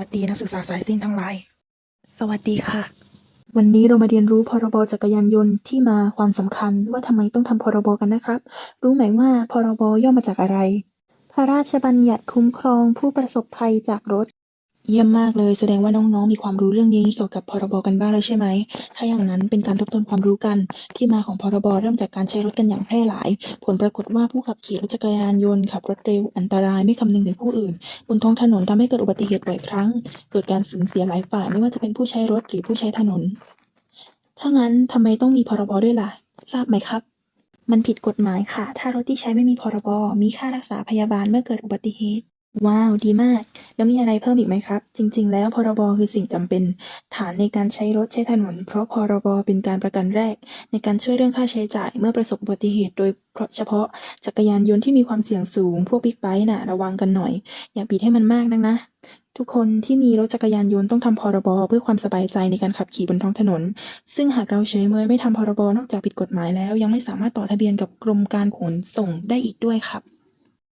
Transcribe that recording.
วัสดีนักศึกษาสายซิ่งทั้งหลาย สวัสดีค่ะ วันนี้เรามาเรียนรู้พรบจักรยานยนต์ที่มาความสำคัญว่าทำไมต้องทำพรบกันนะครับ รู้ไหมว่าพรบย่อมาจากอะไร พระราชบัญญัติคุ้มครองผู้ประสบภัยจากรถ เยี่ยมมากเลย แสดงว่าน้องๆ มีความรู้เรื่องนี้เกี่ยวกับพรบกันบ้างแล้วใช่ไหม ถ้าอย่างนั้นเป็นการทบทวนความรู้กัน ที่มาของพรบเริ่มจากการใช้รถกันอย่างแพร่หลาย ผลปรากฏว่าผู้ขับขี่รถจักรยานยนต์ขับรถเร็วอันตรายไม่คำนึงถึงผู้อื่น บนท้องถนนทำให้เกิดอุบัติเหตุบ่อยครั้ง เกิดการสูญเสียหลายฝ่ายไม่ว่าจะเป็นผู้ใช้รถหรือผู้ใช้ถนน ถ้างั้นทำไมต้องมีพรบด้วยล่ะ ทราบไหมครับมันผิดกฎหมายค่ะ ถ้ารถที่ใช้ไม่มีพรบ มีค่ารักษาพยาบาลเมื่อเกิดอุบัติเหตุ ว้าว ดีมาก แล้วมีอะไรเพิ่มอีกไหมครับ จริง ๆ แล้วพรบคือสิ่งจำเป็น ฐานในการใช้รถใช้ถนน เพราะพรบเป็นการประกันแรก ในการช่วยเรื่องค่าใช้จ่ายเมื่อประสบอุบัติเหตุ โดยเฉพาะจักรยานยนต์ที่มีความเสี่ยงสูง พวกบิ๊กไบค์น่ะ ระวังกันหน่อย อย่าบีดให้มันมากนักนะ ทุกคนที่มีรถจักรยานยนต์ต้องทำพรบเพื่อความสบายใจในการขับขี่บนท้องถนน ซึ่งหากเราเฉยเมยไม่ทำพรบนอกจากผิดกฎหมายแล้ว ยังไม่สามารถต่อทะเบียนกับกรมการขนส่งได้อีกด้วยครับ